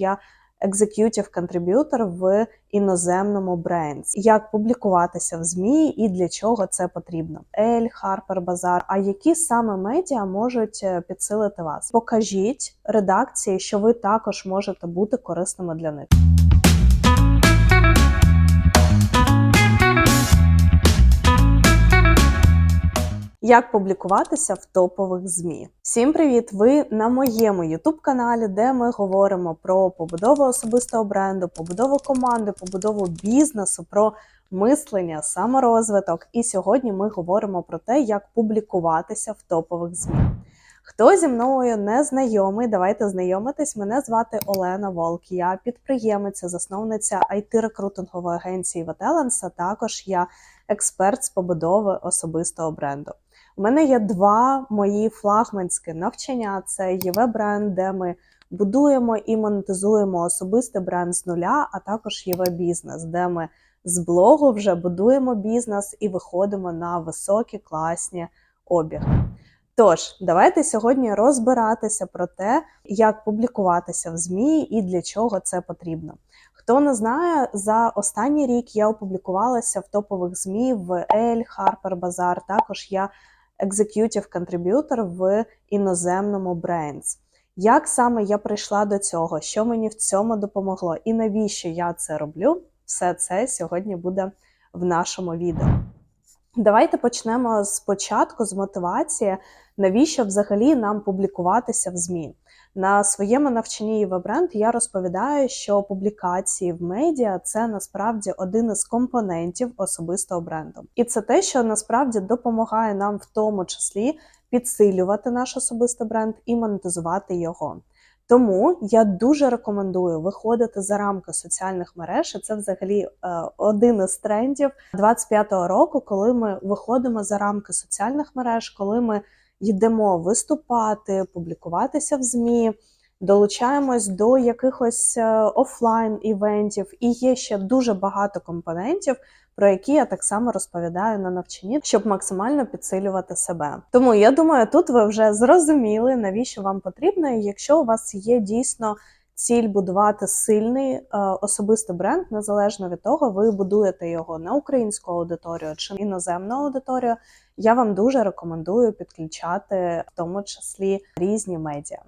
я executive contributor в іноземному бренді. Як публікуватися в ЗМІ і для чого це потрібно? Ель, Харпер, Базар. А які саме медіа можуть е, підсилити вас? Покажіть редакції, що ви також можете бути корисними для них. Як публікуватися в топових ЗМІ? Всім привіт! Ви на моєму youtube каналі, де ми говоримо про побудову особистого бренду, побудову команди, побудову бізнесу, про мислення, саморозвиток. І сьогодні ми говоримо про те, як публікуватися в топових ЗМІ. Хто зі мною не знайомий, давайте знайомитись. Мене звати Олена Волк. Я підприємиця, засновниця it рекрутингової агенції Вателенс, а також я експерт з побудови особистого бренду. У мене є два мої флагманські навчання: це ЄВ бренд, де ми будуємо і монетизуємо особистий бренд з нуля, а також ЄВ бізнес, де ми з блогу вже будуємо бізнес і виходимо на високі класні обіги. Тож, давайте сьогодні розбиратися про те, як публікуватися в ЗМІ і для чого це потрібно. Хто не знає, за останній рік я опублікувалася в топових ЗМІ в Ель, Харпер, Базар. Також я executive contributor в іноземному Brains. Як саме я прийшла до цього, що мені в цьому допомогло, і навіщо я це роблю? Все це сьогодні буде в нашому відео. Давайте почнемо спочатку з мотивації, навіщо взагалі нам публікуватися в ЗМІ. На своєму навчанні Євебренд я розповідаю, що публікації в медіа це насправді один із компонентів особистого бренду, і це те, що насправді допомагає нам в тому числі підсилювати наш особистий бренд і монетизувати його. Тому я дуже рекомендую виходити за рамки соціальних мереж. Це взагалі е, один із трендів 25-го року, коли ми виходимо за рамки соціальних мереж, коли ми йдемо виступати, публікуватися в ЗМІ, долучаємось до якихось е, офлайн івентів, і є ще дуже багато компонентів. Про які я так само розповідаю на навчанні, щоб максимально підсилювати себе. Тому я думаю, тут ви вже зрозуміли, навіщо вам потрібно, і якщо у вас є дійсно ціль будувати сильний е, особистий бренд, незалежно від того, ви будуєте його на українську аудиторію чи іноземну аудиторію. Я вам дуже рекомендую підключати в тому числі різні медіа.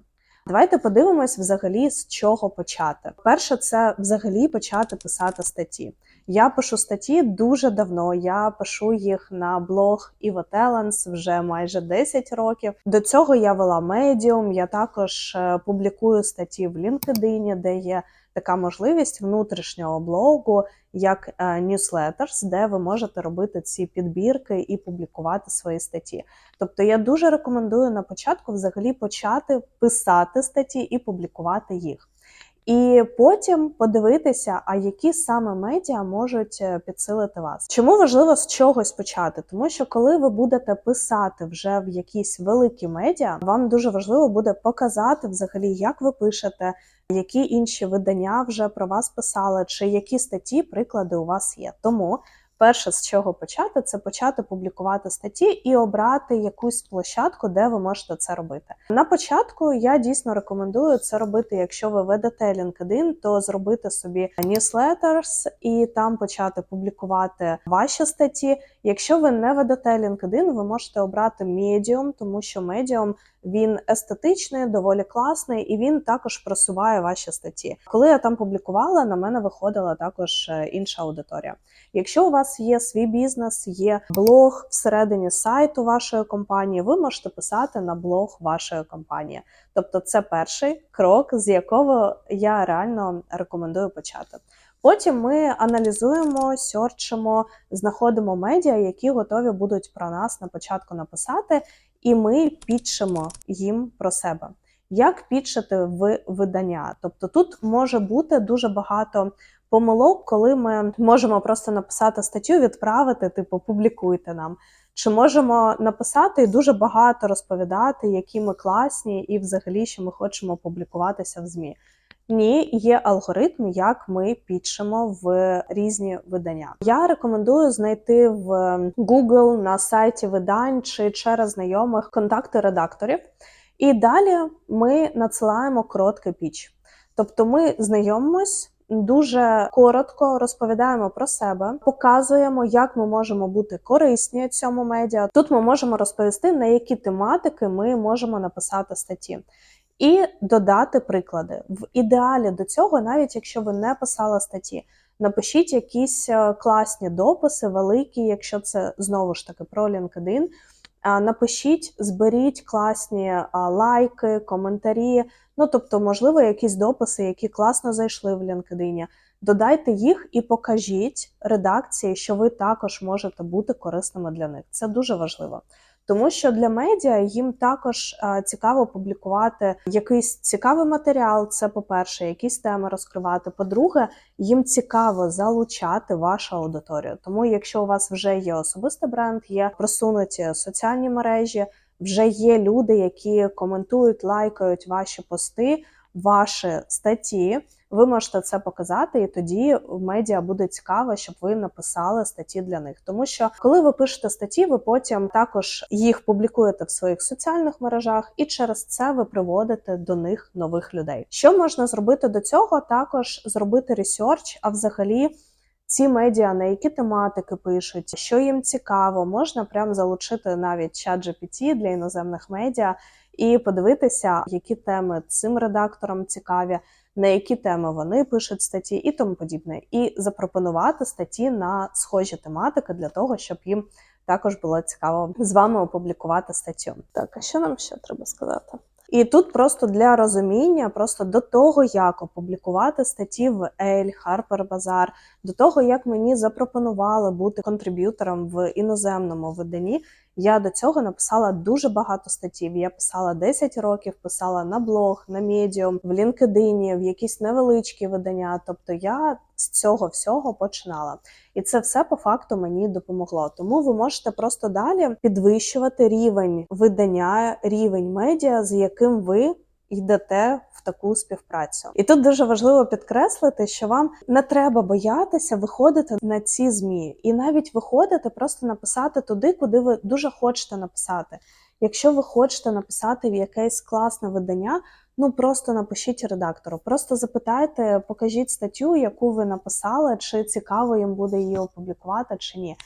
Давайте подивимось взагалі з чого почати. Перше, це взагалі почати писати статті. Я пишу статті дуже давно. Я пишу їх на блог Talents вже майже 10 років. До цього я вела медіум. Я також е, публікую статті в LinkedIn, де є така можливість внутрішнього блогу, як е, newsletters, де ви можете робити ці підбірки і публікувати свої статті. Тобто я дуже рекомендую на початку взагалі почати писати статті і публікувати їх. І потім подивитися, а які саме медіа можуть е, підсилити вас. Чому важливо з чогось почати? Тому що коли ви будете писати вже в якісь великі медіа, вам дуже важливо буде показати взагалі, як ви пишете, які інші видання вже про вас писали, чи які статті, приклади у вас є. Тому перше, з чого почати, це почати публікувати статті і обрати якусь площадку, де ви можете це робити. На початку я дійсно рекомендую це робити, якщо ви ведете LinkedIn, то зробити собі newsletters і там почати публікувати ваші статті. Якщо ви не ведете LinkedIn, ви можете обрати Medium, тому що Medium він естетичний, доволі класний, і він також просуває ваші статті. Коли я там публікувала, на мене виходила також е, інша аудиторія. Якщо у вас є свій бізнес, є блог всередині сайту вашої компанії, ви можете писати на блог вашої компанії. Тобто, це перший крок, з якого я реально рекомендую почати. Потім ми аналізуємо, сьорчимо, знаходимо медіа, які готові будуть про нас на початку написати, і ми підшимо їм про себе. Як підшити в видання? Тобто тут може бути дуже багато помилок, коли ми можемо просто написати статтю, відправити, типу, публікуйте нам. Чи можемо написати і дуже багато розповідати, які ми класні, і взагалі, що ми хочемо публікуватися в ЗМІ. Ні, є алгоритм, як ми підшимо в різні видання. Я рекомендую знайти в Google на сайті видань чи через знайомих контакти редакторів. І далі ми надсилаємо короткий піч. Тобто ми знайомимось. Дуже коротко розповідаємо про себе, показуємо, як ми можемо бути корисні цьому медіа. Тут ми можемо розповісти, на які тематики ми можемо написати статті. І додати приклади. В ідеалі до цього, навіть якщо ви не писали статті, напишіть якісь е, класні дописи, великі, якщо це знову ж таки про LinkedIn. Напишіть, зберіть класні лайки, коментарі. Ну, тобто, можливо, якісь дописи, які класно зайшли в LinkedIn. Додайте їх і покажіть редакції, що ви також можете бути корисними для них. Це дуже важливо. Тому що для медіа їм також цікаво публікувати якийсь цікавий матеріал. Це по-перше, якісь теми розкривати. По-друге, їм цікаво залучати вашу аудиторію. Тому, якщо у вас вже є особистий бренд, є просунуті соціальні мережі, вже є люди, які коментують, лайкають ваші пости, ваші статті. Ви можете це показати, і тоді медіа буде цікаво, щоб ви написали статті для них. Тому що коли ви пишете статті, ви потім також їх публікуєте в своїх соціальних мережах, і через це ви приводите до них нових людей. Що можна зробити до цього? Також зробити ресерч, а взагалі. Ці медіа, на які тематики пишуть, що їм цікаво, можна прям залучити навіть чат GPT для іноземних медіа і подивитися, які теми цим редакторам цікаві, на які теми вони пишуть статті і тому подібне, і запропонувати статті на схожі тематики для того, щоб їм також було цікаво з вами опублікувати статтю. Так, а що нам ще треба сказати? І тут просто для розуміння, просто до того, як опублікувати статті в Ель, Harper Bazaar, до того, як мені запропонували бути контриб'ютором в іноземному виданні, я до цього написала дуже багато статтів. Я писала 10 років, писала на блог, на медіум, в LinkedIn, в якісь невеличкі видання. Тобто я з цього всього починала. І це все по факту мені допомогло. Тому ви можете просто далі підвищувати рівень видання, рівень медіа, з яким ви йдете в таку співпрацю. І тут дуже важливо підкреслити, що вам не треба боятися виходити на ці змі, і навіть виходити, просто написати туди, куди ви дуже хочете написати. Якщо ви хочете написати в якесь класне видання, ну просто напишіть редактору, просто запитайте, покажіть статтю, яку ви написали, чи цікаво їм буде її опублікувати, чи ні.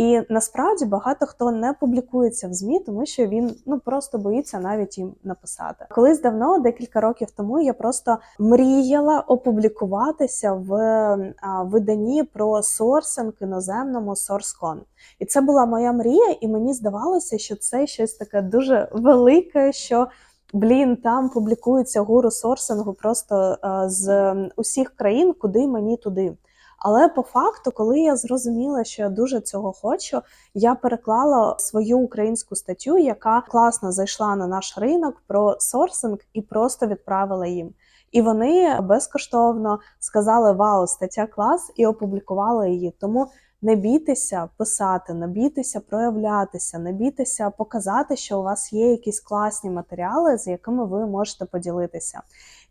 І насправді багато хто не публікується в змі, тому що він ну просто боїться навіть їм написати. Колись давно, декілька років тому, я просто мріяла опублікуватися в а, виданні про сорсинг іноземному SourceCon. І це була моя мрія, і мені здавалося, що це щось таке дуже велике. що Блін, там публікуються гуру сорсингу просто а, з усіх країн, куди мені туди. Але по факту, коли я зрозуміла, що я дуже цього хочу, я переклала свою українську статтю, яка класно зайшла на наш ринок про сорсинг, і просто відправила їм. І вони безкоштовно сказали Вау, стаття клас, і опублікували її. Тому не бійтеся писати, не бійтеся проявлятися, не бійтеся показати, що у вас є якісь класні матеріали, з якими ви можете поділитися.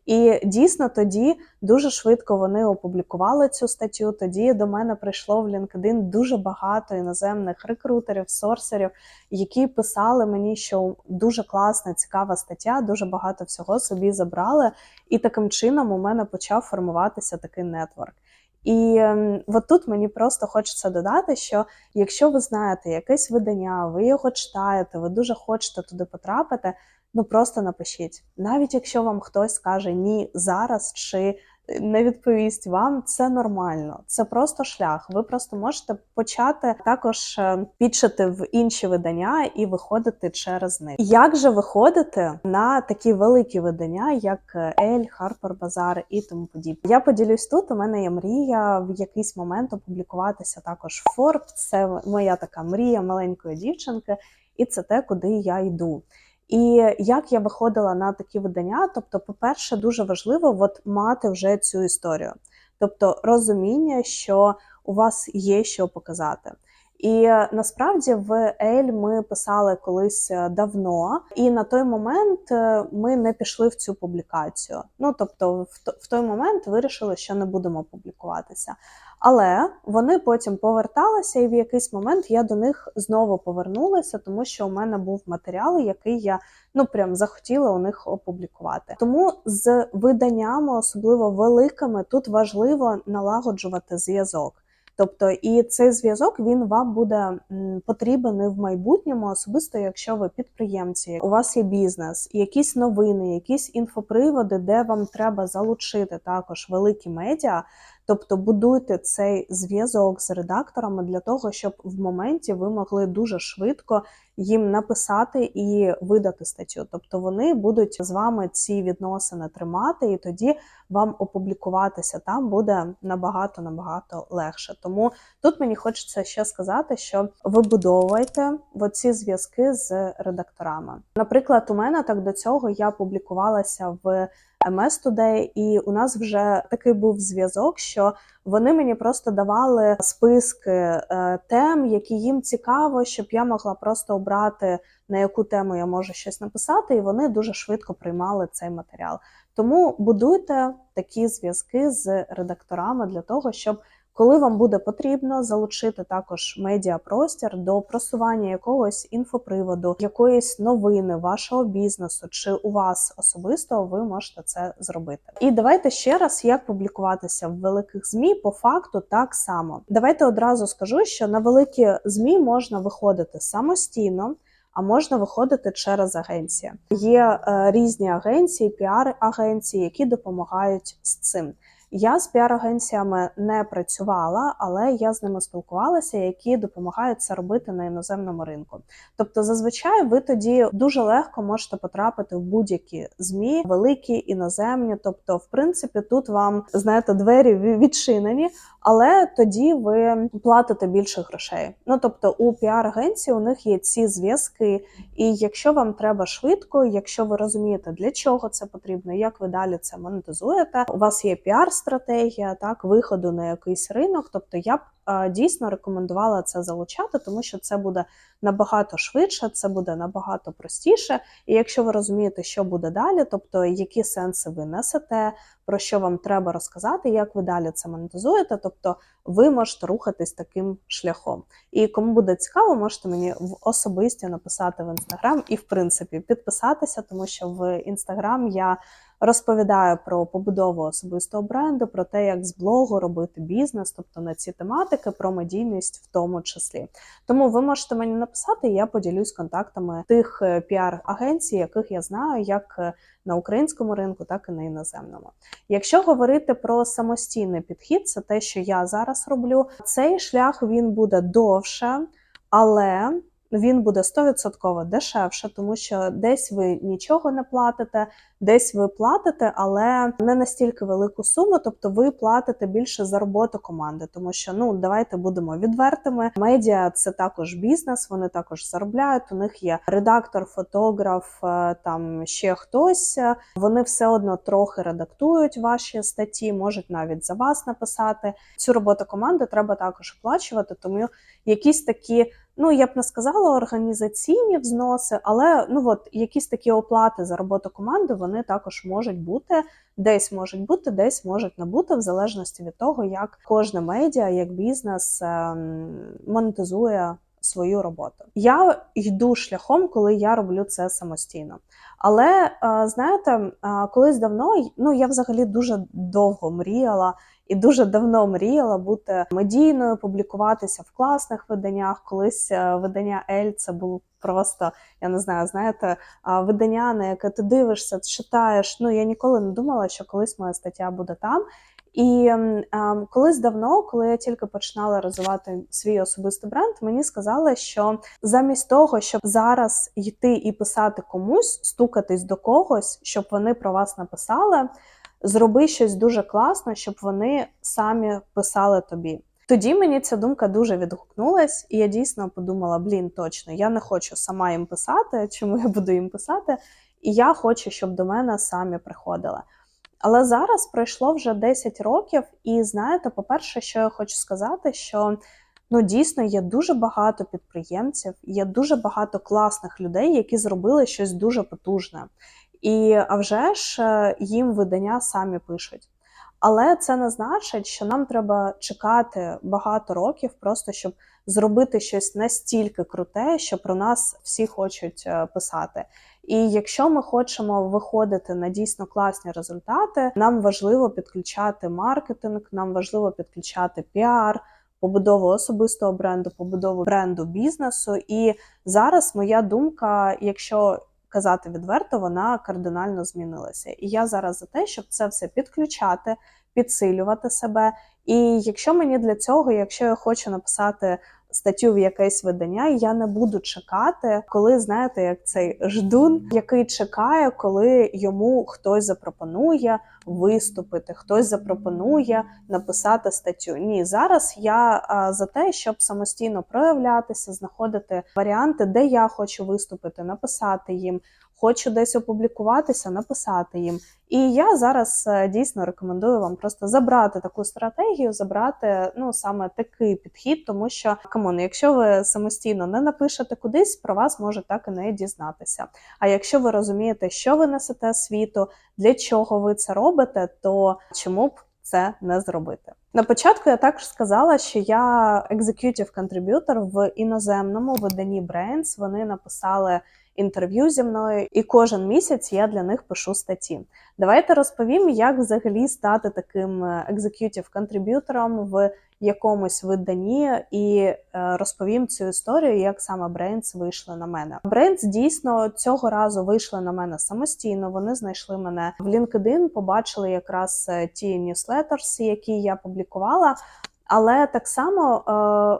І дійсно тоді дуже швидко вони опублікували цю статтю. Тоді до мене прийшло в LinkedIn дуже багато іноземних рекрутерів, сорсерів, які писали мені, що дуже класна, цікава стаття, дуже багато всього собі забрали. І таким чином у мене почав формуватися такий нетворк. І ем, от тут мені просто хочеться додати, що якщо ви знаєте якесь видання, ви його читаєте, ви дуже хочете туди потрапити, ну просто напишіть. Навіть якщо вам хтось скаже ні зараз чи не відповість вам, це нормально. Це просто шлях. Ви просто можете почати також е, підшити в інші видання і виходити через них. Як же виходити на такі великі видання, як Ель, Харпер Базар і тому подібне? Я поділюсь тут. У мене є мрія в якийсь момент опублікуватися також в. Це моя така мрія маленької дівчинки, і це те, куди я йду. І як я виходила на такі видання, тобто, по-перше, дуже важливо от мати вже цю історію, тобто розуміння, що у вас є що показати. І е, насправді в Ель ми писали колись е, давно, і на той момент е, ми не пішли в цю публікацію. Ну тобто, в той момент вирішили, що не будемо публікуватися. Але вони потім поверталися, і в якийсь момент я до них знову повернулася, тому що у мене був матеріал, який я ну прям захотіла у них опублікувати. Тому з виданнями, особливо великими, тут важливо налагоджувати зв'язок. Тобто, і цей зв'язок він вам буде потрібен і в майбутньому, особисто якщо ви підприємці, у вас є бізнес, якісь новини, якісь інфоприводи, де вам треба залучити також великі медіа. Тобто будуйте цей зв'язок з редакторами для того, щоб в моменті ви могли дуже швидко їм написати і видати статтю. Тобто вони будуть з вами ці відносини тримати, і тоді вам опублікуватися там буде набагато набагато легше. Тому тут мені хочеться ще сказати, що вибудовуйте оці зв'язки з редакторами. Наприклад, у мене так до цього я публікувалася в MS Today, і у нас вже такий був зв'язок, що вони мені просто давали списки е, тем, які їм цікаво, щоб я могла просто обрати на яку тему я можу щось написати, і вони дуже швидко приймали цей матеріал. Тому будуйте такі зв'язки з редакторами для того, щоб коли вам буде потрібно залучити також медіапростір до просування якогось інфоприводу, якоїсь новини вашого бізнесу чи у вас особисто, ви можете це зробити. І давайте ще раз, як публікуватися в великих змі по факту так само. Давайте одразу скажу, що на великі змі можна виходити самостійно. А можна виходити через агенції. Є е, різні агенції, піар-агенції, які допомагають з цим. Я з піар-агенціями не працювала, але я з ними спілкувалася, які допомагають це робити на іноземному ринку. Тобто, зазвичай ви тоді дуже легко можете потрапити в будь-які змі, великі, іноземні. Тобто, в принципі, тут вам знаєте, двері відчинені, але тоді ви платите більше грошей. Ну тобто, у піар-агенції у них є ці зв'язки, і якщо вам треба швидко, якщо ви розумієте, для чого це потрібно, як ви далі це монетизуєте, у вас є піар-стратегія, так виходу на якийсь ринок. Тобто я б дійсно рекомендувала це залучати, тому що це буде набагато швидше, це буде набагато простіше. І якщо ви розумієте, що буде далі, тобто які сенси ви несете, про що вам треба розказати, як ви далі це монетизуєте, тобто ви можете рухатись таким шляхом. І кому буде цікаво, можете мені в особисті написати в інстаграм і, в принципі, підписатися, тому що в інстаграм я розповідаю про побудову особистого бренду, про те, як з блогу робити бізнес, тобто на ці тематики, про медійність в тому числі. Тому ви можете мені написати, і я поділюсь контактами тих е, піар-агенцій, яких я знаю, як е, на українському ринку, так і на іноземному. Якщо говорити про самостійний підхід, це те, що я зараз роблю. Цей шлях він буде довше, але він буде 100% дешевше, тому що десь ви нічого не платите, десь ви платите, але не настільки велику суму, тобто ви платите більше за роботу команди, тому що ну давайте будемо відвертими. Медіа це також бізнес, вони також заробляють. У них є редактор, фотограф, е, там ще хтось. Вони все одно трохи редактують ваші статті, можуть навіть за вас написати. Цю роботу команди треба також оплачувати, тому якісь такі. Ну, я б не сказала організаційні взноси, але ну от якісь такі оплати за роботу команди вони також можуть бути, десь можуть бути, десь можуть не бути, в залежності від того, як кожне медіа, як бізнес ем, монетизує свою роботу. Я йду шляхом, коли я роблю це самостійно. Але е, знаєте, е, колись давно ну я взагалі дуже довго мріяла і дуже давно мріяла бути медійною, публікуватися в класних виданнях. Колись е, видання Ель це було просто, я не знаю, знаєте, видання, на яке ти дивишся, читаєш. Ну я ніколи не думала, що колись моя стаття буде там. І ем, ем, колись давно, коли я тільки починала розвивати свій особистий бренд, мені сказали, що замість того, щоб зараз йти і писати комусь, стукатись до когось, щоб вони про вас написали, зроби щось дуже класно, щоб вони самі писали тобі. Тоді мені ця думка дуже відгукнулась, і я дійсно подумала: блін, точно, я не хочу сама їм писати, чому я буду їм писати, і я хочу, щоб до мене самі приходили. Але зараз пройшло вже 10 років, і знаєте, по-перше, що я хочу сказати, що Ну, дійсно, є дуже багато підприємців, є дуже багато класних людей, які зробили щось дуже потужне. І а вже ж е, їм видання самі пишуть. Але це не значить, що нам треба чекати багато років, просто щоб зробити щось настільки круте, що про нас всі хочуть е, писати. І якщо ми хочемо виходити на дійсно класні результати, нам важливо підключати маркетинг, нам важливо підключати піар, побудову особистого бренду, побудову бренду бізнесу. І зараз моя думка, якщо казати відверто, вона кардинально змінилася. І я зараз за те, щоб це все підключати, підсилювати себе. І якщо мені для цього, якщо я хочу написати статтю в якесь видання, я не буду чекати, коли знаєте, як цей ждун, який чекає, коли йому хтось запропонує виступити, хтось запропонує написати статтю. Ні, зараз я за те, щоб самостійно проявлятися, знаходити варіанти, де я хочу виступити, написати їм. Хочу десь опублікуватися, написати їм. І я зараз е, дійсно рекомендую вам просто забрати таку стратегію, забрати ну саме такий підхід, тому що камон, якщо ви самостійно не напишете кудись, про вас може так і не дізнатися. А якщо ви розумієте, що ви несете світу, для чого ви це робите, то чому б це не зробити? На початку я також сказала, що я executive contributor в іноземному виданні Brains. Вони написали інтерв'ю зі мною, і кожен місяць я для них пишу статті. Давайте розповім, як взагалі стати таким екзекютів контриб'ютором в якомусь виданні, і е, розповім цю історію, як саме Brains вийшли на мене. Brains дійсно цього разу вийшли на мене самостійно. Вони знайшли мене в LinkedIn, побачили якраз е, ті ньюслеттерси, які я публікувала. Але так само,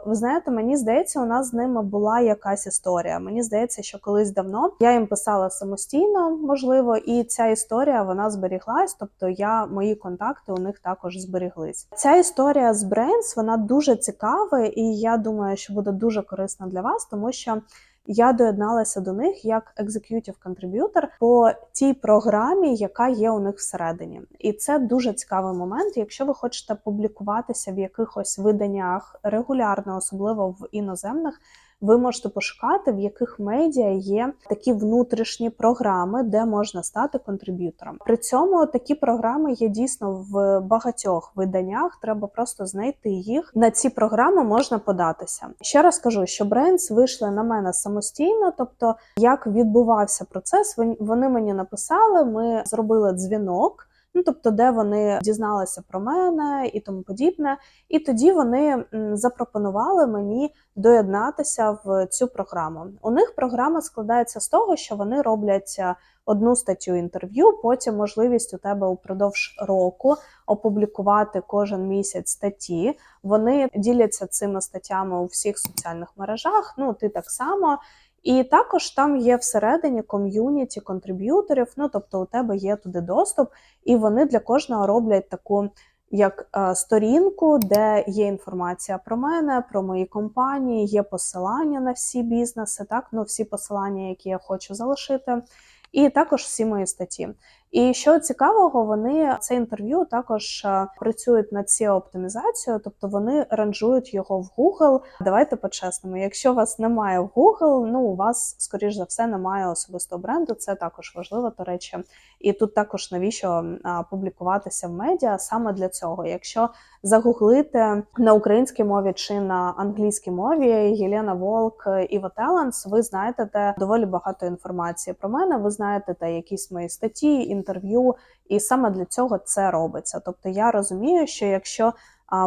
е, ви знаєте, мені здається, у нас з ними була якась історія. Мені здається, що колись давно я їм писала самостійно, можливо, і ця історія вона зберіглась. Тобто я мої контакти у них також зберіглись. Ця історія з Brains, вона дуже цікава, і я думаю, що буде дуже корисна для вас, тому що я доєдналася до них як executive contributor по тій програмі, яка є у них всередині. І це дуже цікавий момент. Якщо ви хочете публікуватися в якихось виданнях регулярно, особливо в іноземних ви можете пошукати, в яких медіа є такі внутрішні програми, де можна стати контриб'ютором. При цьому такі програми є дійсно в багатьох виданнях. Треба просто знайти їх. На ці програми можна податися. Ще раз кажу, що Брендс вийшли на мене самостійно, тобто як відбувався процес, вони мені написали. Ми зробили дзвінок. Ну, тобто, де вони дізналися про мене і тому подібне. І тоді вони запропонували мені доєднатися в цю програму. У них програма складається з того, що вони роблять е, одну статтю інтерв'ю, потім можливість у тебе упродовж року опублікувати кожен місяць статті. Вони діляться цими статтями у всіх соціальних мережах. Ну, ти так само. І також там є всередині ком'юніті контриб'юторів, ну тобто у тебе є туди доступ, і вони для кожного роблять таку як е, сторінку, де є інформація про мене, про мої компанії, є посилання на всі бізнеси, так, ну всі посилання, які я хочу залишити, і також всі мої статті. І що цікавого, вони це інтерв'ю також е, працюють над цією оптимізацією, тобто вони ранжують його в Google. Давайте по-чесному, якщо вас немає в Google, ну у вас, скоріш за все, немає особистого бренду. Це також важливо, до речі. І тут також навіщо публікуватися в медіа саме для цього. Якщо загуглити на українській мові чи на англійській мові Єлена Волк і Вотеланс, ви знайдете доволі багато інформації про мене. Ви знаєте якісь мої статті інтерв'ю, і саме для цього це робиться. Тобто я розумію, що якщо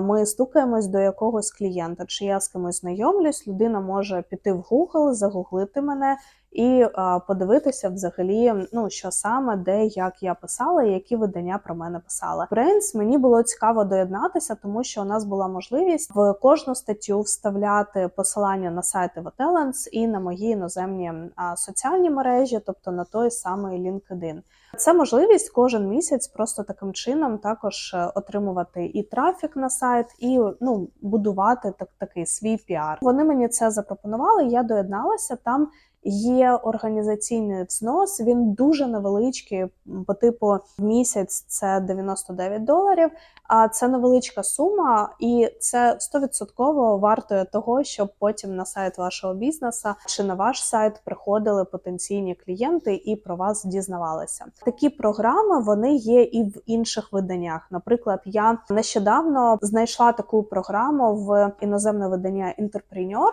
ми стукаємось до якогось клієнта, чи я з кимось знайомлюсь, людина може піти в Google, загуглити мене і подивитися взагалі, ну що саме, де як я писала, і які видання про мене писали. Брейнс мені було цікаво доєднатися, тому що у нас була можливість в кожну статтю вставляти посилання на сайти Вотеленс і на мої іноземні соціальні мережі, тобто на той самий LinkedIn. Це можливість кожен місяць просто таким чином також е, отримувати і трафік на сайт, і ну будувати так такий свій піар. Вони мені це запропонували. Я доєдналася там. Є організаційний взнос, він дуже невеличкий, по типу місяць це 99 доларів. А це невеличка сума, і це 100% вартує того, щоб потім на сайт вашого бізнесу чи на ваш сайт приходили потенційні клієнти і про вас дізнавалися. Такі програми вони є і в інших виданнях. Наприклад, я нещодавно знайшла таку програму в іноземне видання Entrepreneur,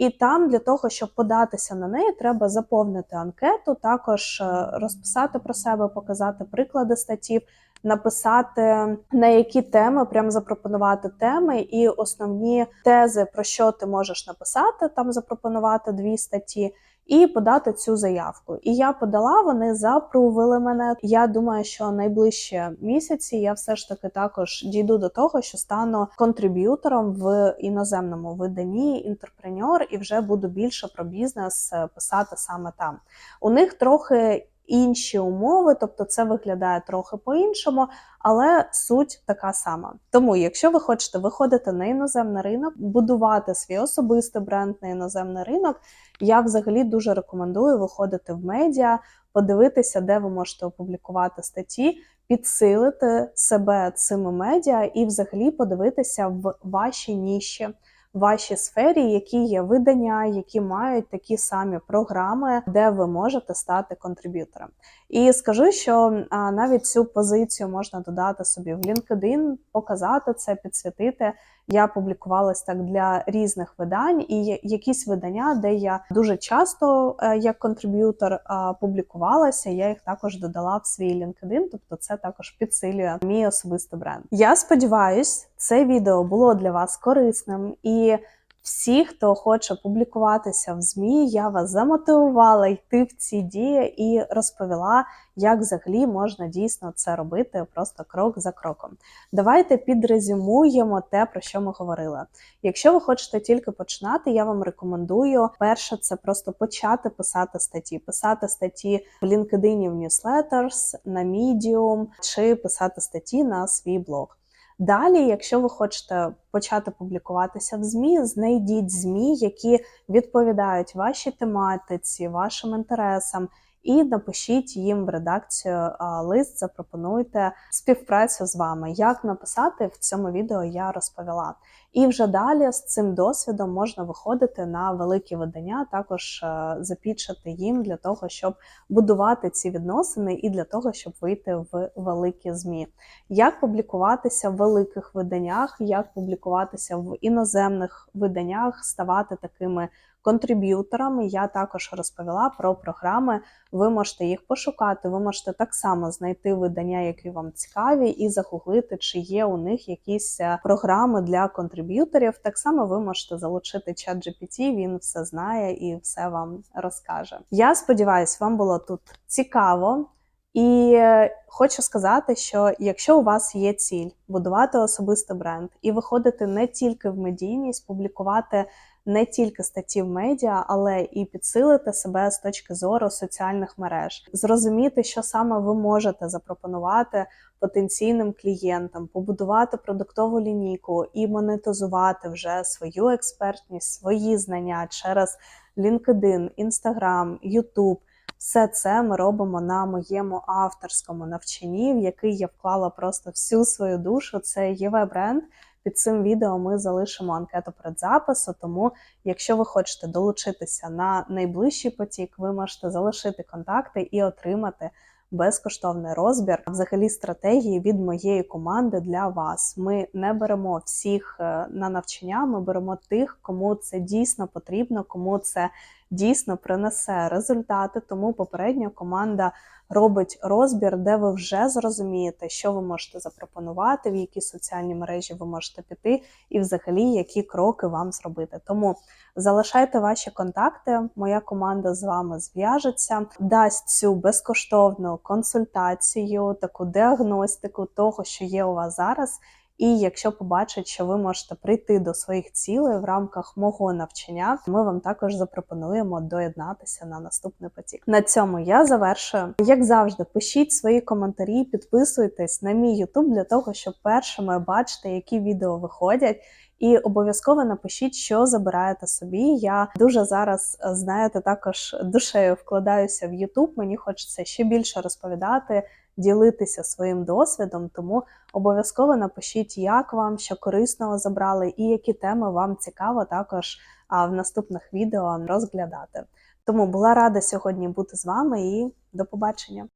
і там для того, щоб податися на неї, треба заповнити анкету, також е, розписати про себе, показати приклади статтів, написати на які теми, прям запропонувати теми і основні тези, про що ти можеш написати, там запропонувати дві статті. І подати цю заявку. І я подала, вони запрувили мене. Я думаю, що найближчі місяці я все ж таки також дійду до того, що стану контриб'ютором в іноземному виданні інтерпреньор і вже буду більше про бізнес е, писати саме там. У них трохи інші умови, тобто це виглядає трохи по-іншому, але суть така сама. Тому, якщо ви хочете виходити на іноземний ринок, будувати свій особистий бренд на іноземний ринок, я взагалі дуже рекомендую виходити в медіа, подивитися, де ви можете опублікувати статті, підсилити себе цими медіа і взагалі подивитися в вашій ніші. Вашій сфері, які є видання, які мають такі самі програми, де ви можете стати контриб'ютором. І скажу, що навіть цю позицію можна додати собі в LinkedIn, показати це, підсвітити. Я публікувалась так для різних видань, і якісь видання, де я дуже часто е, як контриб'ютор публікувалася. Я їх також додала в свій LinkedIn, тобто це також підсилює мій особистий бренд. Я сподіваюсь, це відео було для вас корисним і. Всі, хто хоче публікуватися в ЗМІ, я вас замотивувала йти в ці дії і розповіла, як взагалі можна дійсно це робити просто крок за кроком. Давайте підрезюмуємо те, про що ми говорили. Якщо ви хочете тільки починати, я вам рекомендую перше, це просто почати писати статті, писати статті в LinkedIn, в Newsletters, на Medium, чи писати статті на свій блог. Далі, якщо ви хочете почати публікуватися в ЗМІ, знайдіть ЗМІ, які відповідають вашій тематиці, вашим інтересам, і напишіть їм в редакцію лист, запропонуйте співпрацю з вами. Як написати в цьому відео я розповіла. І вже далі з цим досвідом можна виходити на великі видання, також е, запічати їм для того, щоб будувати ці відносини, і для того, щоб вийти в великі змі. Як публікуватися в великих виданнях, як публікуватися в іноземних виданнях, ставати такими контриб'юторами. Я також розповіла про програми. Ви можете їх пошукати, ви можете так само знайти видання, які вам цікаві, і загуглити, чи є у них якісь е, програми для контриб'юторів. Так само ви можете залучити чат GPT, він все знає і все вам розкаже. Я сподіваюся, вам було тут цікаво. І е, хочу сказати, що якщо у вас є ціль будувати особистий бренд і виходити не тільки в медійність, публікувати не тільки статті в медіа, але і підсилити себе з точки зору соціальних мереж, зрозуміти, що саме ви можете запропонувати потенційним клієнтам, побудувати продуктову лінійку і монетизувати вже свою експертність, свої знання через LinkedIn, Instagram, YouTube. Все це ми робимо на моєму авторському навчанні, в який я вклала просто всю свою душу. Це ЄВ бренд. Під цим відео ми залишимо анкету предзапису, тому якщо ви хочете долучитися на найближчий потік, ви можете залишити контакти і отримати безкоштовний розбір взагалі стратегії від моєї команди для вас. Ми не беремо всіх е, на навчання, ми беремо тих, кому це дійсно потрібно, кому це дійсно принесе результати. Тому попередня команда робить розбір, де ви вже зрозумієте, що ви можете запропонувати, в які соціальні мережі ви можете піти, і взагалі які кроки вам зробити. Тому залишайте ваші контакти. Моя команда з вами зв'яжеться, дасть цю безкоштовну консультацію, таку діагностику того, що є у вас зараз. І якщо побачать, що ви можете прийти до своїх цілей в рамках мого навчання, ми вам також запропонуємо доєднатися на наступний потік. На цьому я завершую. Як завжди, пишіть свої коментарі, підписуйтесь на мій YouTube для того, щоб першими бачити, які відео виходять. І обов'язково напишіть, що забираєте собі. Я дуже зараз, е, знаєте, також душею вкладаюся в YouTube. Мені хочеться ще більше розповідати, ділитися своїм досвідом. Тому обов'язково напишіть, як вам, що корисного забрали, і які теми вам цікаво також в наступних відео розглядати. Тому була рада сьогодні бути з вами і до побачення.